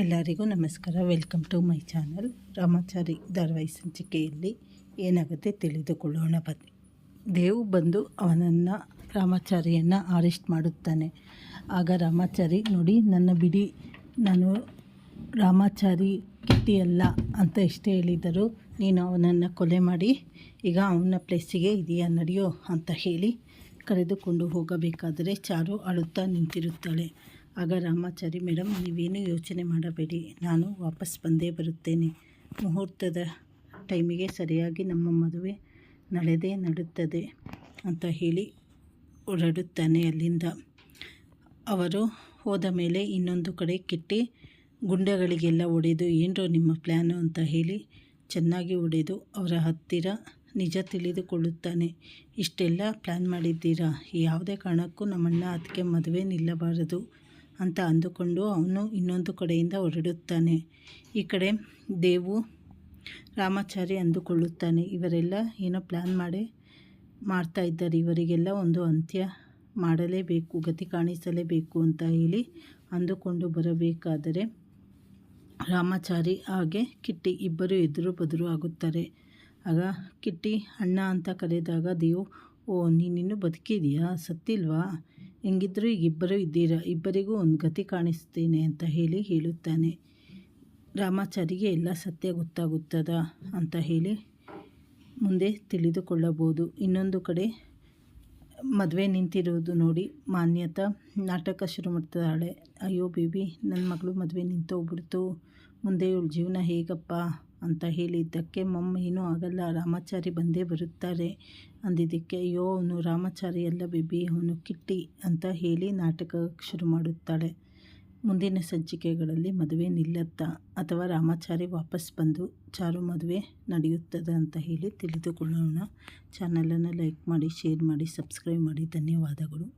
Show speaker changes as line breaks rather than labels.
ಎಲ್ಲರಿಗೂ ನಮಸ್ಕಾರ. Welcome to my channel Ramachari ಧಾರವಾಹಿ ಸಂಚಿಕೆಯಲ್ಲಿ ಏನಾಗುತ್ತೆ ತಿಳಿದುಕೊಳ್ಳೋಣ. ಬನ್ನಿ. ದೇವು ಬಂದು ಅವನನ್ನು, ರಾಮಾಚಾರಿಯನ್ನು ಅರೆಸ್ಟ್ ಮಾಡುತ್ತಾನೆ. ಆಗ ರಾಮಾಚಾರಿ, ನೋಡಿ, ನನ್ನ ಬಿಡಿ, ನಾನು ರಾಮಾಚಾರಿ ಕಿಟ್ಟಿಯಲ್ಲ ಅಂತ ಎಷ್ಟೇ ಹೇಳಿದರು ನೀನು ಅವನನ್ನು ಕೊಲೆ ಮಾಡಿ, ಈಗ ಅವನ ಪ್ಲೇಸಿಗೆ ಇದೆಯಾ, ನಡೆಯೋ ಅಂತ ಹೇಳಿ ಕರೆದುಕೊಂಡು ಹೋಗಬೇಕಾದರೆ ಚಾರು ಅಳುತ್ತಾ ನಿಂತಿರುತ್ತಾಳೆ. ಆಗ ರಾಮಾಚಾರಿ ಮೇಡಮ್ ನೀವೇನು ಯೋಚನೆ ಮಾಡಬೇಡಿ. ನಾನು ವಾಪಸ್ ಬಂದೇ ಬರುತ್ತೇನೆ. ಮುಹೂರ್ತದ ಟೈಮಿಗೆ ಸರಿಯಾಗಿ ನಮ್ಮ ಮದುವೆ ನಡೆದೇ ನಡುತ್ತದೆ ಅಂತ ಹೇಳಿ ಹೊರಡುತ್ತಾನೆ ಅಲ್ಲಿಂದ. ಅವರು ಹೋದ ಮೇಲೆ ಇನ್ನೊಂದು ಕಡೆ ಕಿಟ್ಟಿ ಗುಂಡಗಳಿಗೆಲ್ಲ ಒಡೆದು ಏನರೋ ನಿಮ್ಮ ಪ್ಲ್ಯಾನು ಅಂತ ಹೇಳಿ ಚೆನ್ನಾಗಿ ಒಡೆದು ಅವರ ಹತ್ತಿರ ನಿಜ ತಿಳಿದುಕೊಳ್ಳುತ್ತಾನೆ. ಇಷ್ಟೆಲ್ಲ ಪ್ಲ್ಯಾನ್ ಮಾಡಿದ್ದೀರಾ? ಯಾವುದೇ ಕಾರಣಕ್ಕೂ ನಮ್ಮಣ್ಣ ಅದಕ್ಕೆ ಮದುವೆ ನಿಲ್ಲಬಾರದು. ಅಂತ ಅಂದುಕೊಂಡು ಅವನು ಇನ್ನೊಂದು ಕಡೆಯಿಂದ ಹೊರಡುತ್ತಾನೆ. ಈ ಕಡೆ ದೇವು ರಾಮಾಚಾರಿ ಅಂದುಕೊಳ್ಳುತ್ತಾನೆ. ಇವರೆಲ್ಲ ಏನೋ ಪ್ಲ್ಯಾನ್ ಮಾಡಿ ಮಾಡ್ತಾ ಇದ್ದಾರೆ. ಇವರಿಗೆಲ್ಲ ಒಂದು ಅಂತ್ಯ ಮಾಡಲೇಬೇಕು, ಗತಿ ಕಾಣಿಸಲೇಬೇಕು ಅಂತ ಹೇಳಿ ಅಂದುಕೊಂಡು ಬರಬೇಕಾದರೆ ರಾಮಾಚಾರಿ, ಹಾಗೆ ಕಿಟ್ಟಿ ಇಬ್ಬರು ಎದುರು ಬದುರು ಆಗುತ್ತಾರೆ. ಆಗ ಕಿಟ್ಟಿ, ಅಣ್ಣ ಅಂತ ಕರೆದಾಗ ದೇವು, ಓ, ನೀನಿನ್ನೂ ಬದುಕಿದೆಯಾ? ಸತ್ತಿಲ್ವಾ? ಹೆಂಗಿದ್ದರೂ ಈಗ ಇಬ್ಬರು ಇದ್ದೀರಾ, ಇಬ್ಬರಿಗೂ ಒಂದು ಗತಿ ಕಾಣಿಸ್ತೇನೆ ಅಂತ ಹೇಳಿ ಹೇಳುತ್ತಾನೆ. ರಾಮಾಚಾರಿಗೆ ಎಲ್ಲ ಸತ್ಯ ಗೊತ್ತಾಗುತ್ತದ ಅಂತ ಹೇಳಿ ಮುಂದೆ ತಿಳಿದುಕೊಳ್ಳಬಹುದು. ಇನ್ನೊಂದು ಕಡೆ ಮದುವೆ ನಿಂತಿರುವುದು ನೋಡಿ ಮಾನ್ಯತಾ, ನಾಟಕ ಶುರು ಮಾಡ್ತಾಳೆ ಅಯ್ಯೋ ಬೇಬಿ ನನ್ನ ಮಗಳು ಮದುವೆ ನಿಂತೋಗ್ಬಿಡ್ತು. ಮುಂದೆ ಇವಳು ಜೀವನ ಹೇಗಪ್ಪ? ಅಂತ ಹೇಳಿದ್ದಕ್ಕೆ ಮಮ್ಮ ಏನೂ ಆಗಲ್ಲ, ರಾಮಾಚಾರಿ ಬಂದೇ ಬರುತ್ತಾರೆ. ಅಂದಿದ್ದಕ್ಕೆ, ಅಯ್ಯೋ, ಅವನು ರಾಮಾಚಾರಿ ಅಲ್ಲ ಬೇಬಿ, ಅವನು ಕಿಟ್ಟಿ ಅಂತ ಹೇಳಿ ನಾಟಕ ಶುರು ಮಾಡುತ್ತಾಳೆ. ಮುಂದಿನ ಸಂಚಿಕೆಗಳಲ್ಲಿ ಮದುವೆ ನಿಲ್ಲತ್ತಾ ಅಥವಾ ರಾಮಾಚಾರಿ ವಾಪಸ್ ಬಂದು ಚಾರು ಮದುವೆ ನಡೆಯುತ್ತದೆ ಅಂತ ಹೇಳಿ ತಿಳಿದುಕೊಳ್ಳೋಣ. ಚಾನಲನ್ನು ಲೈಕ್ ಮಾಡಿ, ಶೇರ್ ಮಾಡಿ, ಸಬ್ಸ್ಕ್ರೈಬ್ ಮಾಡಿ. ಧನ್ಯವಾದಗಳು.